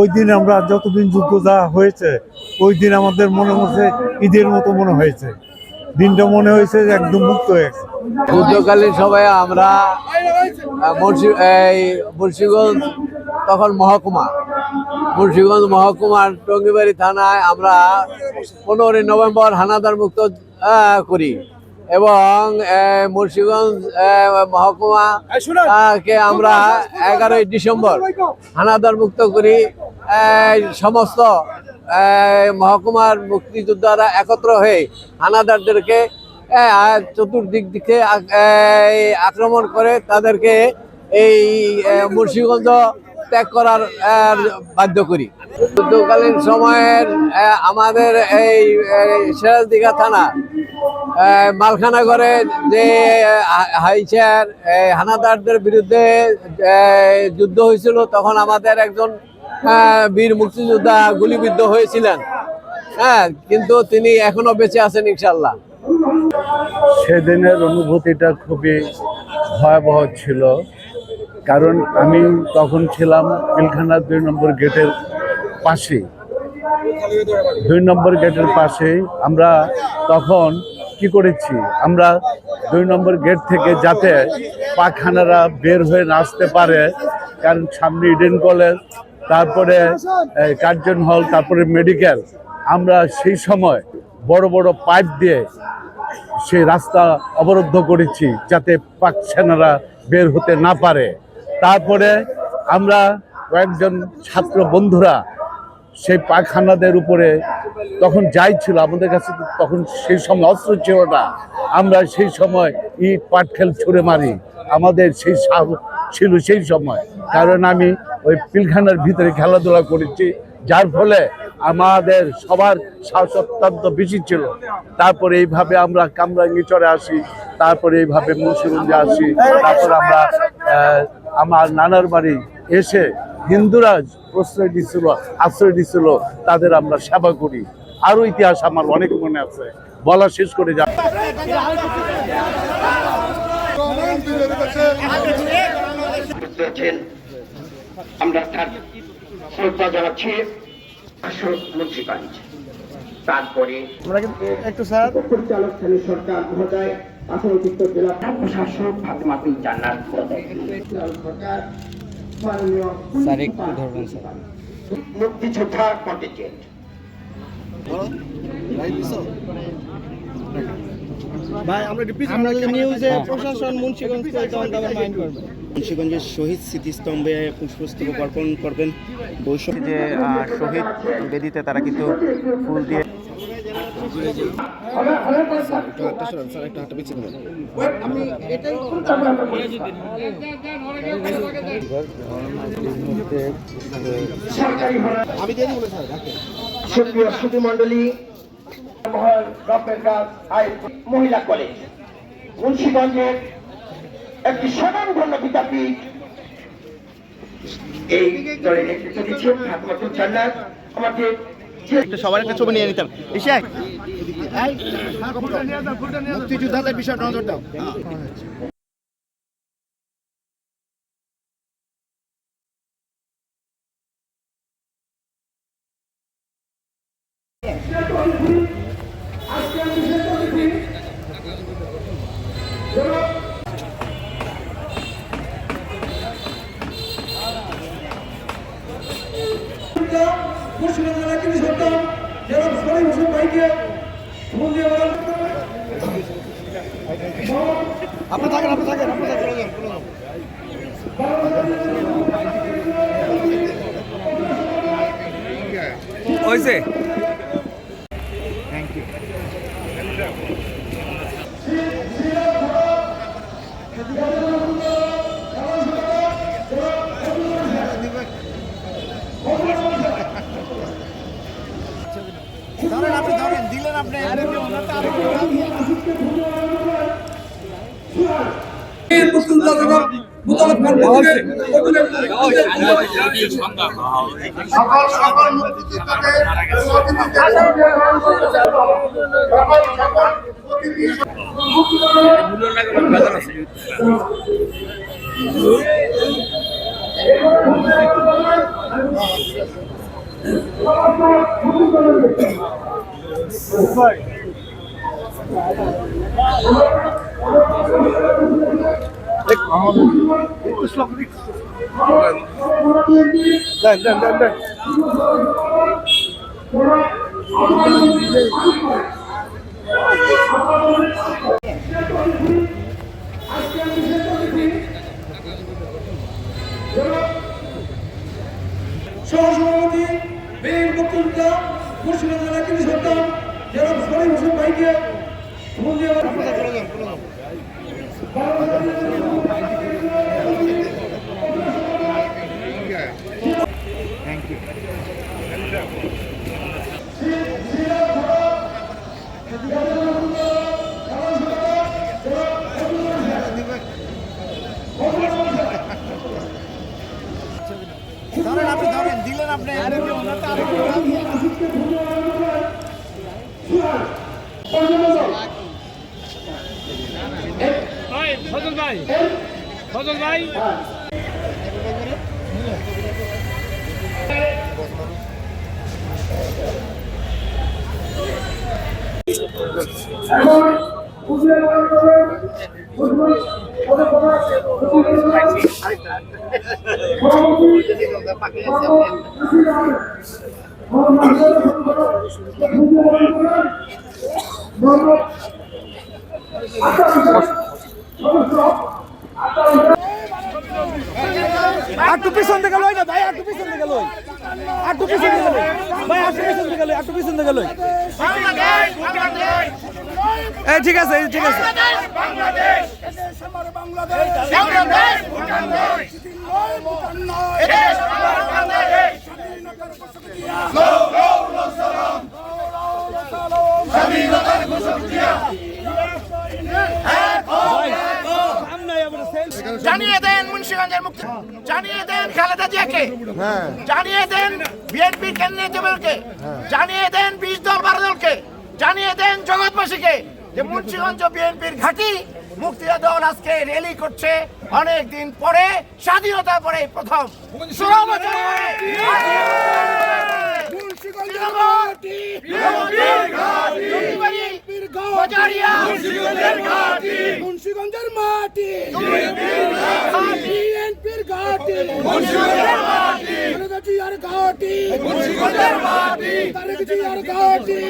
ওই দিন আমরা যতদিন যুদ্ধ যা হয়েছে ওই দিন আমাদের মনে হচ্ছে ঈদের মতো মনে হয়েছে। দিনটা মনে হয়েছে যে একদম মুক্ত হয়েছে যুদ্ধকালীন সময়ে আমরা এই মুন্সিগঞ্জ তখন মহকুমা। মুন্সিগঞ্জ মহকুমার টঙ্গিবাড়ি থানায় আমরা পনেরোই নভেম্বর হানাদার মুক্ত করি। এবং মুন্সিগঞ্জ আহ, মহকুমা কে আমরা এগারোই ডিসেম্বর হানাদার মুক্ত করি। সমস্ত মহকুমার মুক্তিযোদ্ধারা একত্র হয়ে হানাদারদেরকে চতুর্দিক দিকে আক্রমণ করে তাদেরকে এই এ, মুন্সিগঞ্জ ত্যাগ করার বাধ্য করি। যুদ্ধকালীন সময়ের আমাদের এই সিরাজদিঘা থানা মালখানাগড়ে যে হাইচার হানাদারদের বিরুদ্ধে যুদ্ধ হয়েছিল, তখন আমাদের একজন বীর মুক্তিযোদ্ধা গুলিবিদ্ধ হয়েছিলেন। হ্যাঁ কিন্তু তিনি এখনও বেঁচে আছেন ইনশাল্লাহ সেদিনের অনুভূতিটা খুবই ভয়াবহ ছিল। কারণ আমি তখন ছিলাম পিলখানা দুই নম্বর গেটের পাশে দুই নম্বর গেটের পাশে আমরা তখন কি করেছি? আমরা দুই নম্বর গেট থেকে যাতে পাখানারা বের হয়ে না আসতে পারে, কারণ সামনে ইডেন কলেজ, তারপরে কার্জন হল, তারপরে মেডিকেল। আমরা সেই সময় বড় বড় পাইপ দিয়ে সেই রাস্তা অবরুদ্ধ করেছি যাতে পাক সেনারা বের হতে না পারে। তারপরে আমরা কয়েকজন ছাত্র বন্ধুরা সেই পায়খানাদের উপরে তখন যাই ছিল, আমাদের কাছে তখন সেই সময় অস্ত্র ছিল না। আমরা সেই সময় ইট, পাটখেল ছুঁড়ে মারি। আমাদের সেই সাহস ছিল সেই সময়। কারণ আমি ওই পিলখানার ভিতরে খেলাধুলা করেছি, যার ফলে আমাদের সবার সাহস অত্যন্ত বেশি ছিল। তারপরে এইভাবে আমরা কামরাঙ্গি চড়ে আসি, তারপরে এইভাবে মুন্সিগঞ্জে আসি, তারপর আমরা আমার নানার বাড়ি এসে হিন্দুরা প্রশ্রয় দিছিল আশ্রয় দিচ্ছিল তাদের আমরা সেবা করি। আরও ইতিহাস আমার অনেক মনে আছে। বলা শেষ করে যা আমরা তার শ্রদ্ধা জানাচ্ছি আসল তারপরে একটু স্যার। পরিচালক সরকার মহোদয় অতিরিক্ত জেলা প্রশাসক ফাতেমা জান্নাত। সরকার মুক্তিযোদ্ধা কন্টিজেন্ট। ভাই আমরা আমরা নিউজে প্রশাসন মুন্সিগঞ্জ কই তখন তখন মাইন্ড করবে। মুন্সিগঞ্জের শহীদ স্মৃতিস্তম্ভে পুষ্পস্তবক অর্পণ করবেন। বৈষম্য যে শহীদ বেদিতে তারা কিন্তু ফুল দিয়ে আমি দিয়ে দিব স্যার সুপ্রিয় সুধী মন্ডলী মহল কলেজ, মুন্সিগঞ্জের একটি স্বনামধন্য বিদ্যাপীঠ। এই দলের নেতৃত্ব দিচ্ছেন আমাদের সবার একটা ছবি নিয়ে নিতাম। ইশাক মুক্তিযোদ্ধাদের বিষয় নজর দাও। থাকেন আপনি থাকেন আপনি থাকেন হয়েছে? থ্যাংক ইউ ধরেন আপনি ধরেন দিলেন আপনি। সকল সকল মুক্তিযোদ্ধাকে অতিথিকে সকল সকল অতিথি সহসভাপতি বীর মুক্তিযোদ্ধা মুর্শিদাবাদ জেলা সন্তান জনাব সলিম হোসেন ভাইকে ধরেন আপনি ধরেন দিলেন আপনি আরেকটু ফুল দিয়ে একটু পিছন থেকে লই না ভাই, একটু পিছন থেকে লই। একটু পিছন থেকে লই। ভাই, একটু পিছন থেকে লই, একটু পিছন থেকে লই। এই, ঠিক আছে ঠিক আছে। জানিয়ে দেন মুন্সিগঞ্জের মুক্তি জানিয়ে দেন খালেদা জিয়াকে। জানিয়ে দেন বিএনপি কেন্দ্রীয় নেতৃবৃন্দকে জানিয়ে দেন বিশ দল বারো দলকে। জানিয়ে দেন জগৎবাসীকে যে মুন্সিগঞ্জ বিএনপির ঘাঁটি মুক্তিযুদ্ধ দল আজকে র্যালি করছে অনেক দিন পরে স্বাধীনতার পরে প্রথম ষোলো বছর পরে। জঙ্গিবাড়ি, বাজারিয়া, মুন্সিগঞ্জের মাটি। ঘাঁটি, বিএনপির ঘাটি। ঘাটি তারেক জিয়ার ঘাটি।